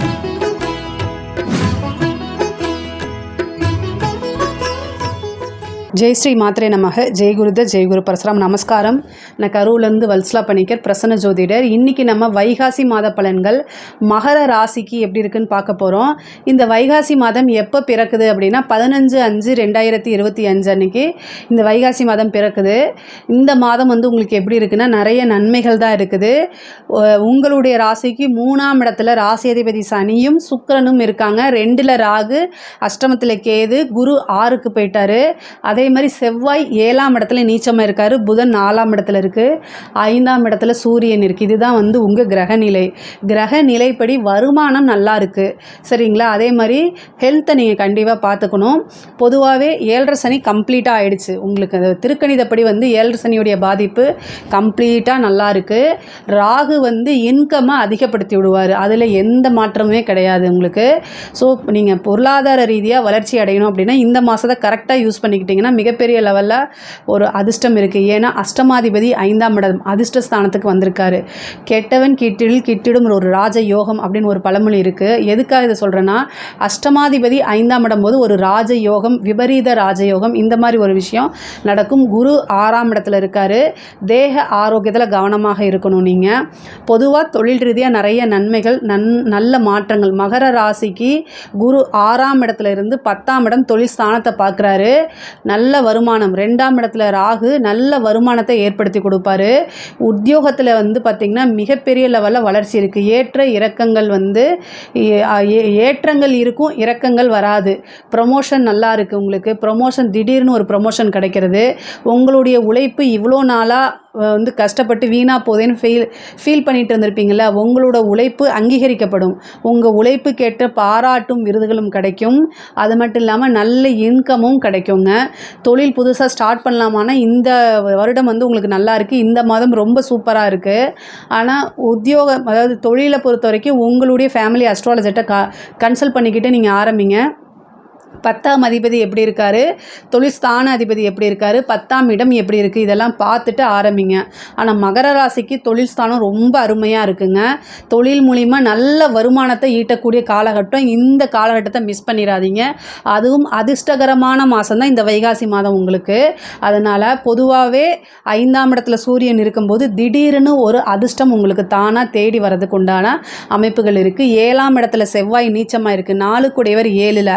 Thank you. Jai Sri மாத்திரை நமக. ஜெய் குருத ஜெய் குரு பரசுராம். நமஸ்காரம். நான் கரூர்லேருந்து வல்சலா பணிக்கர் பிரசன்ன ஜோதிடர். இன்றைக்கி நம்ம வைகாசி மாத பலன்கள் மகர ராசிக்கு எப்படி இருக்குன்னு பார்க்க போகிறோம் இந்த வைகாசி மாதம் எப்போ பிறக்குது அப்படின்னா பதினஞ்சு அஞ்சு ரெண்டாயிரத்தி இருபத்தி அஞ்சு அன்னைக்கு இந்த வைகாசி மாதம் பிறக்குது. இந்த மாதம் வந்து உங்களுக்கு எப்படி இருக்குன்னா நிறைய நன்மைகள் தான் இருக்குது. உங்களுடைய ராசிக்கு மூணாம் இடத்துல ராசி அதிபதி சனியும் சுக்கரனும் இருக்காங்க. ரெண்டில் ராகு அஷ்டமத்தில் கேது குரு ஆறுக்கு போயிட்டாரு. அதே அதே மாதிரி செவ்வாய் ஏழாம் இடத்துல நீச்சமாக இருக்காரு. புதன் நாலாம் இடத்துல இருக்குது ஐந்தாம் இடத்துல சூரியன் இருக்குது இதுதான் வந்து உங்கள் கிரக நிலை. கிரக நிலைப்படி வருமானம் நல்லா இருக்குது சரிங்களா? அதே மாதிரி ஹெல்த்தை நீங்கள் கண்டிப்பாக பார்த்துக்கணும் பொதுவாகவே ஏழரை சனி கம்ப்ளீட்டாக ஆயிடுச்சு. உங்களுக்கு அது திருக்கணிதப்படி வந்து ஏழரை சனியுடைய பாதிப்பு கம்ப்ளீட்டாக நல்லா இருக்குது ராகு வந்து இன்கம்மை அதிகப்படுத்தி விடுவார். அதில் எந்த மாற்றமுமே கிடையாது உங்களுக்கு. ஸோ நீங்கள் பொருளாதார ரீதியாக வளர்ச்சி அடையணும் அப்படின்னா இந்த மாதத்தை கரெக்டாக யூஸ் பண்ணிக்கிட்டிங்கன்னா மிகப்பெரிய லெவலில் ஒரு அதிர்ஷ்டம் இருக்குது ஏன்னா அஷ்டமாதிபதி ஐந்தாம் இடம் அதிர்ஷ்ட ஸ்தானத்துக்கு வந்திருக்காரு. கெட்டவன் கிட்டில் கிட்டிடும் ஒரு ராஜ யோகம் அப்படின்னு ஒரு பழமொழி இருக்குது எதுக்காக இதை சொல்கிறேன்னா அஷ்டமாதிபதி ஐந்தாம் இடம் போது ஒரு ராஜ யோகம் விபரீத ராஜயோகம் இந்த மாதிரி ஒரு விஷயம் நடக்கும். குரு ஆறாம் இடத்துல இருக்காரு. தேக ஆரோக்கியத்தில் கவனமாக இருக்கணும் நீங்கள் பொதுவாக தொழில் ரீதியாக நிறைய நன்மைகள் நன் நல்ல மாற்றங்கள். மகர ராசிக்கு குரு ஆறாம் இடத்துல இருந்து பத்தாம் இடம் தொழில் ஸ்தானத்தை பார்க்குறாரு. நல்ல நல்ல வருமானம். ரெண்டாம் இடத்துல ராகு நல்ல வருமானத்தை ஏற்படுத்தி கொடுப்பாரு. உத்தியோகத்தில் வந்து பார்த்திங்கன்னா மிகப்பெரிய லெவலில் வளர்ச்சி இருக்குது ஏற்ற இறக்கங்கள் வந்து ஏ- ஏற்றங்கள் இருக்கும் இறக்கங்கள் வராது. ப்ரொமோஷன் நல்லா இருக்குது உங்களுக்கு. ப்ரொமோஷன் திடீர்னு ஒரு ப்ரொமோஷன் கிடைக்கிறது. உங்களுடைய உழைப்பு இவ்வளோ நாளாக வந்து கஷ்டப்பட்டு வீணாக போதேன்னு ஃபீல் ஃபீல் பண்ணிட்டு இருந்திருப்பீங்கள உங்களோட உழைப்பு அங்கீகரிக்கப்படும். உங்கள் உழைப்பு கேட்ட பாராட்டும் விருதுகளும் கிடைக்கும். அது மட்டும் இல்லாமல் நல்ல இன்கமும் கிடைக்குங்க. தொழில் புதுசாக ஸ்டார்ட் பண்ணலாமான்னா இந்த வருடம் வந்து உங்களுக்கு நல்லா இருக்குது இந்த மாதம் ரொம்ப சூப்பராக இருக்குது ஆனால் உத்தியோகம் அதாவது தொழிலை பொறுத்த வரைக்கும் உங்களுடைய ஃபேமிலி அஸ்ட்ராலஜர்கிட்ட க கன்சல்ட் பண்ணிக்கிட்டு நீங்கள் ஆரம்பிங்க. பத்தாம் அதிபதி எப்படி இருக்காரு? தொழில் ஸ்தான அதிபதி எப்படி இருக்காரு? பத்தாம் இடம் எப்படி இருக்குது இதெல்லாம் பார்த்துட்டு ஆரம்பிங்க. ஆனால் மகர ராசிக்கு தொழில் ஸ்தானம் ரொம்ப அருமையாக இருக்குங்க. தொழில் மூலிமா நல்ல வருமானத்தை ஈட்டக்கூடிய காலகட்டம் இந்த காலகட்டத்தை மிஸ் பண்ணிடாதீங்க அதுவும் அதிர்ஷ்டகரமான மாதம் தான் இந்த வைகாசி மாதம் உங்களுக்கு. அதனால் பொதுவாகவே ஐந்தாம் இடத்துல சூரியன் இருக்கும்போது திடீர்னு ஒரு அதிர்ஷ்டம் உங்களுக்கு தானாக தேடி வர்றதுக்கு உண்டான அமைப்புகள் இருக்குது ஏழாம் இடத்துல செவ்வாய் நீச்சமாக இருக்குது நாலு கூடையவர் ஏழில்.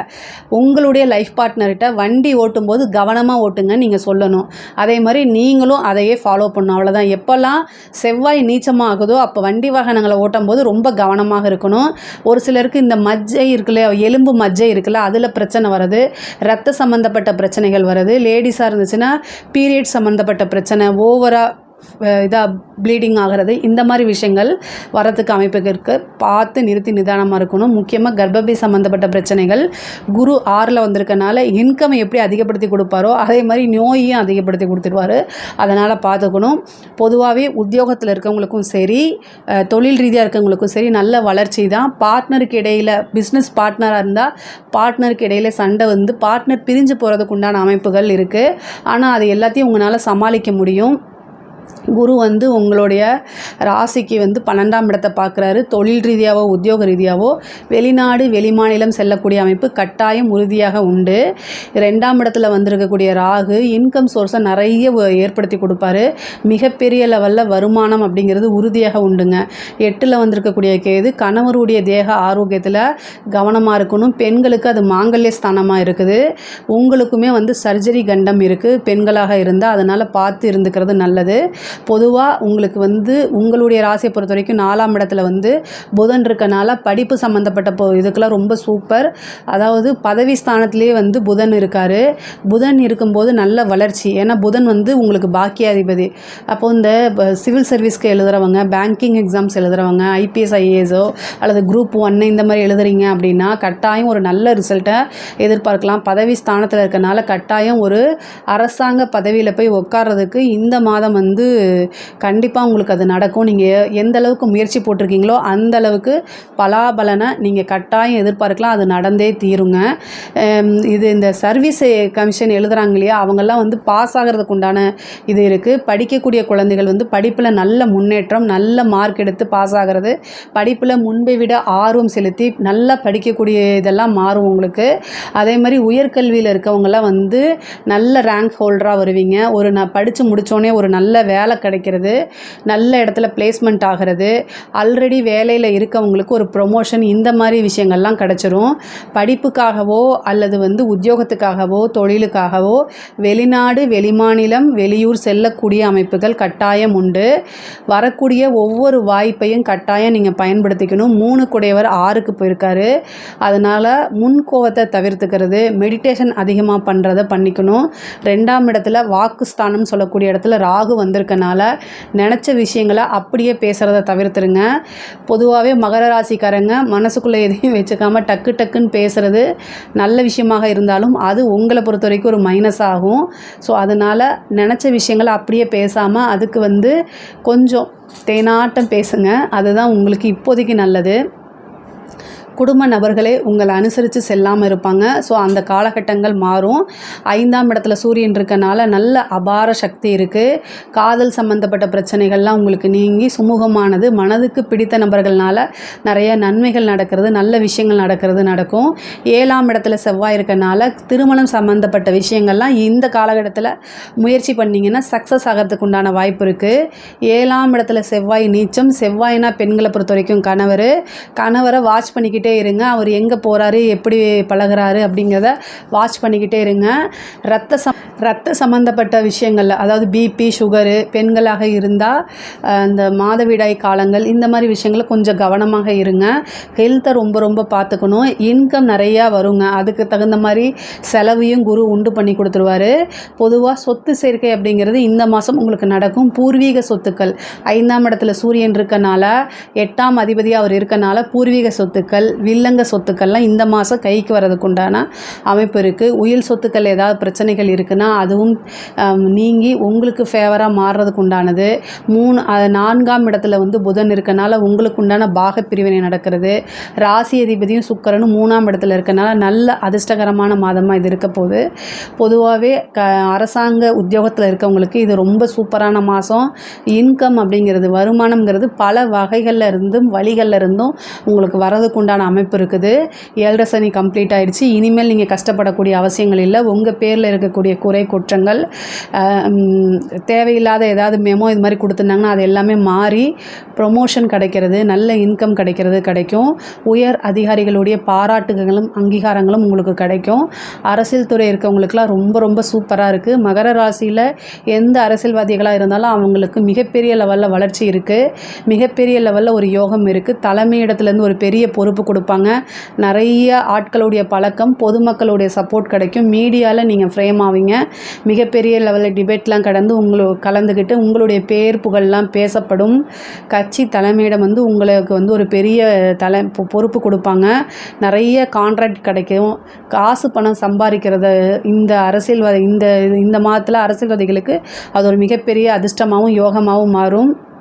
உங்களுடைய லைஃப் பார்ட்னர்கிட்ட வண்டி ஓட்டும்போது கவனமாக ஓட்டுங்கன்னு நீங்கள் சொல்லணும். அதே மாதிரி நீங்களும் அதையே ஃபாலோ பண்ணணும். அவ்வளோதான் எப்போல்லாம் செவ்வாய் நீச்சமாகுதோ அப்போ வண்டி வாகனங்களை ஓட்டும் போது ரொம்ப கவனமாக இருக்கணும். ஒரு சிலருக்கு இந்த மஜ்ஜை இருக்குல்ல எலும்பு மஜ்ஜை இருக்குல்ல அதில் பிரச்சனை வருது ரத்த சம்மந்தப்பட்ட பிரச்சனைகள் வருது லேடிஸாக இருந்துச்சுன்னா பீரியட் சம்மந்தப்பட்ட பிரச்சனை ஓவராக இதாக ப்ளீடிங் ஆகிறது. இந்த மாதிரி விஷயங்கள் வரத்துக்கு அமைப்புக்கு இருக்குது பார்த்து நிறுத்தி நிதானமாக இருக்கணும். முக்கியமாக கர்ப்பப்பை சம்மந்தப்பட்ட பிரச்சனைகள். குரு ஆறில் வந்திருக்கனால இன்கம் எப்படி அதிகப்படுத்தி கொடுப்பாரோ அதே மாதிரி நோயையும் அதிகப்படுத்தி கொடுத்துருவாரு. அதனால் பார்த்துக்கணும். பொதுவாகவே உத்தியோகத்தில் இருக்கவங்களுக்கும் சரி தொழில் ரீதியாக இருக்கவங்களுக்கும் சரி நல்ல வளர்ச்சி தான். பார்ட்னருக்கு இடையில் பிஸ்னஸ் பார்ட்னராக இருந்தால் பார்ட்னருக்கு இடையில் சண்டை வந்து பார்ட்னர் பிரிஞ்சு போகிறதுக்கு உண்டான அமைப்புகள் இருக்குது ஆனால் அது எல்லாத்தையும் உங்களால் சமாளிக்க முடியும். குரு வந்து உங்களுடைய ராசிக்கு வந்து பன்னெண்டாம் இடத்தை பார்க்குறாரு. தொழில் ரீதியாவோ உத்தியோக ரீதியாவோ வெளிநாடு வெளிமாநிலம் செல்லக்கூடிய அமைப்பு கட்டாயம் உறுதியாக உண்டு. ரெண்டாம் இடத்துல வந்திருக்கக்கூடிய ராகு இன்கம் சோர்ஸை நிறைய ஏற்படுத்தி கொடுப்பாரு. மிகப்பெரிய லெவலில் வருமானம் அப்படிங்கிறது உறுதியாக உண்டுங்க. எட்டில் வந்திருக்கக்கூடிய கேது கணவருடைய தேக ஆரோக்கியத்தில் கவனமாக இருக்கணும். பெண்களுக்கு அது மாங்கல்ய ஸ்தானமாக இருக்குது. உங்களுக்குமே வந்து சர்ஜரி கண்டம் இருக்குது பெண்களாக இருந்தால் அதனால் பார்த்து இருந்துக்கிறது நல்லது. பொதுவாக உங்களுக்கு வந்து உங்களுடைய ராசியை பொறுத்த வரைக்கும் நாலாம் இடத்துல வந்து புதன் இருக்கனால படிப்பு சம்மந்தப்பட்ட போ இதுக்கெல்லாம் ரொம்ப சூப்பர். அதாவது பதவி ஸ்தானத்திலேயே வந்து புதன் இருக்கார். புதன் இருக்கும்போது நல்ல வளர்ச்சி. ஏன்னா புதன் வந்து உங்களுக்கு பாக்கியாதிபதி. அப்போ இந்த சிவில் சர்வீஸ்க்கு எழுதுறவங்க பேங்கிங் எக்ஸாம்ஸ் எழுதுறவங்க ஐபிஎஸ் ஐஏஎஸோ அல்லது குரூப் ஒன்று இந்த மாதிரி எழுதுறீங்க அப்படின்னா கட்டாயம் ஒரு நல்ல ரிசல்ட்டை எதிர்பார்க்கலாம். பதவி ஸ்தானத்தில் இருக்கனால கட்டாயம் ஒரு அரசாங்க பதவியில் போய் உட்கார்றதுக்கு இந்த மாதம் வந்து வந்து கண்டிப்பாக உங்களுக்கு அது நடக்கும். நீங்கள் எந்த அளவுக்கு முயற்சி போட்டிருக்கீங்களோ அந்த அளவுக்கு பலாபலனை நீங்கள் கட்டாயம் எதிர்பார்க்கலாம். அது நடந்தே தீருங்க. இது இந்த சர்வீஸ் கமிஷன் எழுதுகிறாங்க இல்லையா? அவங்கெல்லாம் வந்து பாஸ் ஆகிறதுக்கு உண்டான இது இருக்குது படிக்கக்கூடிய குழந்தைகள் வந்து படிப்பில் நல்ல முன்னேற்றம் நல்ல மார்க் எடுத்து பாஸ் ஆகிறது படிப்பில் முன்பை விட ஆர்வம் செலுத்தி நல்லா படிக்கக்கூடிய இதெல்லாம் மாறும் உங்களுக்கு. அதே மாதிரி உயர்கல்வியில் இருக்கவங்கெல்லாம் வந்து நல்ல ரேங்க் ஹோல்டராக வருவீங்க. ஒரு நான் படித்து முடித்தோடனே ஒரு நல்ல வேலை கிடைக்கிறது நல்ல இடத்துல பிளேஸ்மெண்ட் ஆகிறது ஆல்ரெடி வேலையில் இருக்கவங்களுக்கு ஒரு ப்ரொமோஷன் இந்த மாதிரி விஷயங்கள்லாம் கிடச்சிரும். படிப்புக்காகவோ அல்லது வந்து உத்தியோகத்துக்காகவோ தொழிலுக்காகவோ வெளிநாடு வெளிமாநிலம் வெளியூர் செல்லக்கூடிய அமைப்புகள் கட்டாயம் உண்டு. வரக்கூடிய ஒவ்வொரு வாய்ப்பையும் கட்டாயம் நீங்கள் பயன்படுத்திக்கணும். மூணு குடையவர் ஆறுக்கு போயிருக்காரு. அதனால் முன்கோவத்தை தவிர்த்துக்கிறது மெடிடேஷன் அதிகமாக பண்ணுறத பண்ணிக்கணும். ரெண்டாம் இடத்துல வாக்குஸ்தானம் சொல்லக்கூடிய இடத்துல ராகு இருக்கனால நினச்ச விஷயங்களை அப்படியே பேசுகிறத தவிர்த்துருங்க. பொதுவாகவே மகர ராசிக்காரங்க மனசுக்குள்ளே எதையும் வச்சுக்காமல் டக்கு டக்குன்னு பேசுகிறது நல்ல விஷயமாக இருந்தாலும் அது உங்களை பொறுத்த வரைக்கும் ஒரு மைனஸ் ஆகும். ஸோ அதனால் நினச்ச விஷயங்களை அப்படியே பேசாமல் அதுக்கு வந்து கொஞ்சம் தேனாட்டம் பேசுங்க. அதுதான் உங்களுக்கு இப்போதைக்கு நல்லது. குடும்ப நபர்களே உங்களை அனுசரித்து செல்லாமல் இருப்பாங்க. ஸோ அந்த காலகட்டங்கள் மாறும். ஐந்தாம் இடத்துல சூரியன் இருக்கனால நல்ல அபார சக்தி இருக்குது காதல் சம்மந்தப்பட்ட பிரச்சனைகள்லாம் உங்களுக்கு நீங்கி சுமூகமானது. மனதுக்கு பிடித்த நபர்கள்னால நிறைய நன்மைகள் நடக்கிறது நல்ல விஷயங்கள் நடக்கிறது நடக்கும். ஏழாம் இடத்துல செவ்வாய் இருக்கனால திருமணம் சம்மந்தப்பட்ட விஷயங்கள்லாம் இந்த காலகட்டத்தில் முயற்சி பண்ணிங்கன்னா சக்ஸஸ் ஆகிறதுக்கு உண்டான வாய்ப்பு இருக்குது ஏழாம் இடத்துல செவ்வாய் நீச்சம். செவ்வாய்னா பெண்களை பொறுத்த வரைக்கும் கணவர். கணவரை வாட்ச் பண்ணிக்கிட்டு இருங்க. அவர் எங்கே போகிறாரு எப்படி பழகுறாரு அப்படிங்கிறத வாட்ச் பண்ணிக்கிட்டே இருங்க. ரத்த சம் ரத்த சம்மந்தப்பட்ட விஷயங்களில் அதாவது பிபி சுகரு பெண்களாக இருந்தால் இந்த மாதவிடாய் காலங்கள் இந்த மாதிரி விஷயங்களை கொஞ்சம் கவனமாக இருங்க. ஹெல்த்தை ரொம்ப ரொம்ப பார்த்துக்கணும். இன்கம் நிறையா வருங்க. அதுக்கு தகுந்த மாதிரி செலவையும் குரு உண்டு பண்ணி கொடுத்துருவாரு. பொதுவாக சொத்து சேர்க்கை அப்படிங்கிறது இந்த மாதம் உங்களுக்கு நடக்கும். பூர்வீக சொத்துக்கள். ஐந்தாம் இடத்துல சூரியன் இருக்கனால எட்டாம் அதிபதியாக அவர் இருக்கனால பூர்வீக சொத்துக்கள். வில்லங்க சொத்துக்கள்லாம் இந்த மாதம் கைக்கு வரதுக்குண்டான அமைப்பு இருக்குது உயில் சொத்துக்கள் ஏதாவது பிரச்சனைகள் இருக்குன்னா அதுவும் நீங்கி உங்களுக்கு ஃபேவராக மாறுறதுக்கு உண்டானது. மூணு நான்காம் இடத்துல வந்து புதன் இருக்கனால உங்களுக்கு உண்டான பாக பிரிவினை நடக்கிறது. ராசி அதிபதியும் சுக்கரனும் மூணாம் இடத்துல இருக்கனால நல்ல அதிர்ஷ்டகரமான மாதமாக இது இருக்க போகுது. பொதுவாகவே க அரசாங்க உத்தியோகத்தில் இருக்கவங்களுக்கு இது ரொம்ப சூப்பரான மாதம் இன்கம் அப்படிங்கிறது வருமானம்ங்கிறது பல வகைகளில் இருந்தும் வழிகளில் இருந்தும் உங்களுக்கு வரதுக்கு உண்டான அமைப்பு இருக்குது. ஏழரை சனி கம்ப்ளீட் ஆயிடுச்சு. இனிமேல் நீங்கள் கஷ்டப்படக்கூடிய அவசியங்கள் இல்லை. உங்கள் பேரில் இருக்கக்கூடிய குறை குற்றங்கள் தேவையில்லாத ஏதாவது மெமோ இது மாதிரி கொடுத்துருந்தாங்கன்னா அது எல்லாமே மாறி ப்ரொமோஷன் கிடைக்கிறது நல்ல இன்கம் கிடைக்கிறது கிடைக்கும். உயர் அதிகாரிகளுடைய பாராட்டுகளும் அங்கீகாரங்களும் உங்களுக்கு கிடைக்கும். அரசியல் துறை இருக்கவங்களுக்குலாம் ரொம்ப ரொம்ப சூப்பராக இருக்குது மகர ராசியில் எந்த அரசியல்வாதிகளாக இருந்தாலும் அவங்களுக்கு மிகப்பெரிய லெவலில் வளர்ச்சி இருக்குது மிகப்பெரிய லெவலில் ஒரு யோகம் இருக்குது தலைமை இடத்துலேருந்து ஒரு பெரிய பொறுப்பு கொடுப்பாங்க. நிறைய ஆட்களுடைய பழக்கம் பொதுமக்களுடைய சப்போர்ட் கிடைக்கும். மீடியாவில் நீங்கள் ஃப்ரேம் ஆவீங்க. மிகப்பெரிய லெவலில் டிபேட்லாம் கடந்து உங்களை கலந்துக்கிட்டு உங்களுடைய பேர் புகழ்லாம் பேசப்படும். கட்சி தலைமையிடம் வந்து உங்களுக்கு வந்து ஒரு பெரிய தலை பொ- பொறுப்பு கொடுப்பாங்க. நிறைய கான்ட்ராக்ட் கிடைக்கும். காசு பணம் சம்பாதிக்கிறத இந்த அரசியல்வாதி இந்த இந்த மாதத்தில் அரசியல்வாதிகளுக்கு அது ஒரு மிகப்பெரிய அதிர்ஷ்டமாகவும் யோகமாகவும் மாறும்.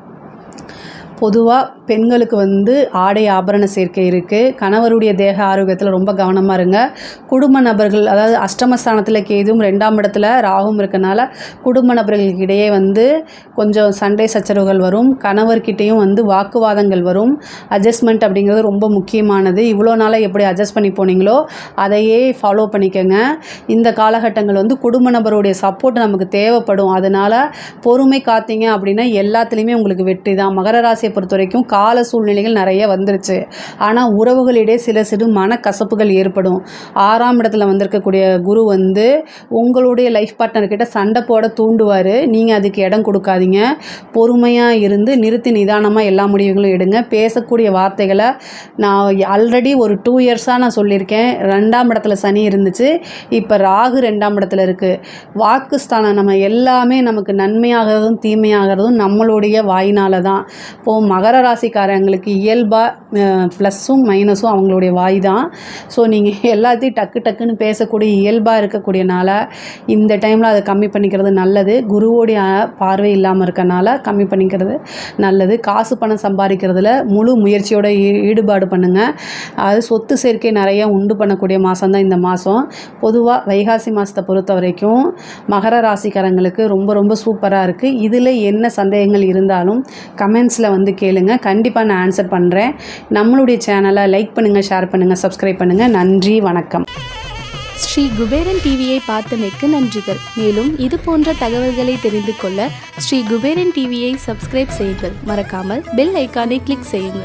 பொதுவாக பெண்களுக்கு வந்து ஆடை ஆபரண சேர்க்கை இருக்குது கணவருடைய தேக ஆரோக்கியத்தில் ரொம்ப கவனமாக இருங்க. குடும்ப நபர்கள் அதாவது அஷ்டமஸ்தானத்தில் கேதுவும் ரெண்டாம் இடத்துல ராகும் இருக்கனால குடும்ப நபர்களுக்கு இடையே வந்து கொஞ்சம் சண்டை சச்சரவுகள் வரும். கணவர்கிட்டேயும் வந்து வாக்குவாதங்கள் வரும். அட்ஜஸ்ட்மெண்ட் அப்படிங்கிறது ரொம்ப முக்கியமானது. இவ்வளோ நாளாக எப்படி அட்ஜஸ்ட் பண்ணி போனீங்களோ அதையே ஃபாலோ பண்ணிக்கோங்க. இந்த காலகட்டங்கள் வந்து குடும்ப நபருடைய சப்போர்ட் நமக்கு தேவைப்படும். அதனால் பொறுமை காத்தீங்க அப்படின்னா எல்லாத்துலேயுமே உங்களுக்கு வெற்றி தான். மகர ராசியை பொறுத்த வரைக்கும் கால சூழ்நிலைகள் நிறைய வந்துருச்சு. ஆனால் உறவுகளிடையே சில சிறு மனக்கசப்புகள் ஏற்படும். ஆறாம் இடத்துல வந்திருக்கக்கூடிய குரு வந்து உங்களுடைய லைஃப் பார்ட்னர்கிட்ட சண்டை போட தூண்டுவார். நீங்கள் அதுக்கு இடம் கொடுக்காதீங்க. பொறுமையாக இருந்து நிறுத்தி நிதானமாக எல்லா முடிவுகளும் எடுங்க. பேசக்கூடிய வார்த்தைகளை நான் ஆல்ரெடி ஒரு டூ இயர்ஸாக நான் சொல்லியிருக்கேன். ரெண்டாம் இடத்துல சனி இருந்துச்சு. இப்போ ராகு ரெண்டாம் இடத்துல இருக்குது வாக்குஸ்தானம் நம்ம எல்லாமே நமக்கு நன்மையாகிறதும் தீமையாகிறதும் நம்மளுடைய வாயினால் தான் இப்போது மகர ராசிக்காரங்களுக்கு இயல்பாக ப்ளஸ்ஸும் மைனஸும் அவங்களுடைய வாய் தான் ஸோ நீங்கள் எல்லாத்தையும் டக்கு டக்குன்னு பேசக்கூடிய இயல்பாக இருக்கக்கூடியனால இந்த டைமில் அதை கம்மி பண்ணிக்கிறது நல்லது. குருவோடைய பார்வை இல்லாமல் இருக்கனால கம்மி பண்ணிக்கிறது நல்லது. காசு பணம் சம்பாதிக்கிறதுல முழு முயற்சியோட ஈ- ஈடுபாடு பண்ணுங்கள் அது சொத்து சேர்க்கை நிறைய உண்டு பண்ணக்கூடிய மாதம் தான் இந்த மாதம் பொதுவாக வைகாசி மாதத்தை பொறுத்த வரைக்கும் மகர ராசிக்காரங்களுக்கு ரொம்ப ரொம்ப சூப்பராக இருக்குது இதில் என்ன சந்தேகங்கள் இருந்தாலும் கமெண்ட்ஸில் வந்து வந்து கேளுங்க. கண்டிப்பாக நான் ஆன்சர் பண்ணுறேன் நம்மளுடைய சேனலை லைக் பண்ணுங்கள் ஷேர் பண்ணுங்கள் சப்ஸ்கிரைப் பண்ணுங்கள் நன்றி வணக்கம். ஸ்ரீ குபேரன் டிவியை பார்த்தமைக்கு நன்றிகள். மேலும் இது போன்ற தகவல்களை தெரிந்து கொள்ள ஸ்ரீ குபேரன் டிவியை சப்ஸ்கிரைப் செய்யுங்கள். மறக்காமல் பெல் ஐக்கானை கிளிக் செய்யுங்கள்.